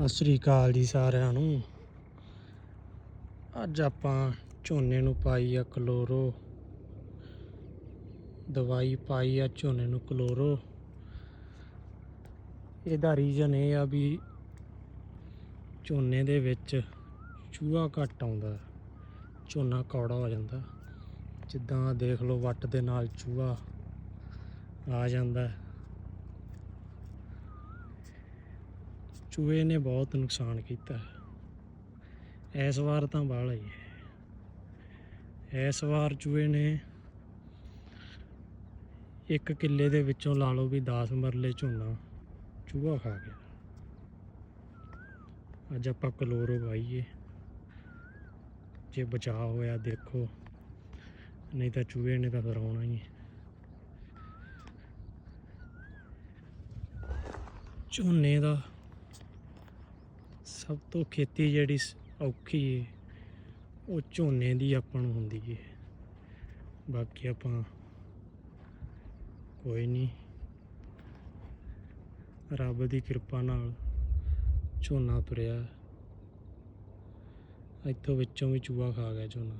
ਸਤਿ ਸ੍ਰੀ ਅਕਾਲ ਜੀ ਸਾਰਿਆਂ ਨੂੰ। ਅੱਜ ਆਪਾਂ ਝੋਨੇ ਨੂੰ ਪਾਈ ਆ ਕਲੋਰੋ। ਦਵਾਈ ਪਾਈ ਆ ਝੋਨੇ ਨੂੰ ਕਲੋਰੋ। ਇਹਦਾ ਰੀਜ਼ਨ ਇਹ ਆ ਵੀ ਝੋਨੇ ਦੇ ਵਿੱਚ ਚੂਹਾ ਘੱਟ ਆਉਂਦਾ, ਝੋਨਾ ਕੌੜਾ ਹੋ ਜਾਂਦਾ। ਜਿੱਦਾਂ ਦੇਖ ਲਓ ਵੱਟ ਦੇ ਨਾਲ ਚੂਹਾ ਆ ਜਾਂਦਾ। ਚੂਹੇ ਨੇ ਬਹੁਤ ਨੁਕਸਾਨ ਕੀਤਾ। ਇਸ ਵਾਰ ਤਾਂ ਬਾਹਲਾ ਹੀ ਹੈ। ਇਸ ਵਾਰ ਚੂਹੇ ਨੇ ਇੱਕ ਕਿੱਲੇ ਦੇ ਵਿੱਚੋਂ ਲਾ ਲਓ ਵੀ 10 ਮਰਲੇ ਝੋਨਾ ਚੂਹਾ ਖਾ ਗਿਆ। ਅੱਜ ਆਪਾਂ ਕਲੋਰੋ ਪਾਈਏ ਜੇ ਬਚਾਅ ਹੋਇਆ ਦੇਖੋ, ਨਹੀਂ ਤਾਂ ਚੂਹੇ ਨੇ ਤਾਂ ਫਿਰ ਆਉਣਾ ਹੀ ਹੈ। ਝੋਨੇ ਦਾ ਸਭ ਤੋਂ ਖੇਤੀ ਜਿਹੜੀ ਸ- ਔਖੀ ਹੈ ਉਹ ਝੋਨੇ ਦੀ ਆਪਾਂ ਨੂੰ ਹੁੰਦੀ ਹੈ ਬਾਕੀ ਆਪਾਂ ਕੋਈ ਨਹੀਂ ਰੱਬ ਦੀ ਕਿਰਪਾ ਨਾਲ ਝੋਨਾ ਤੁਰਿਆ। ਇੱਥੋਂ ਵਿੱਚੋਂ ਵੀ ਚੂਹਾ ਖਾ ਗਿਆ ਝੋਨਾ।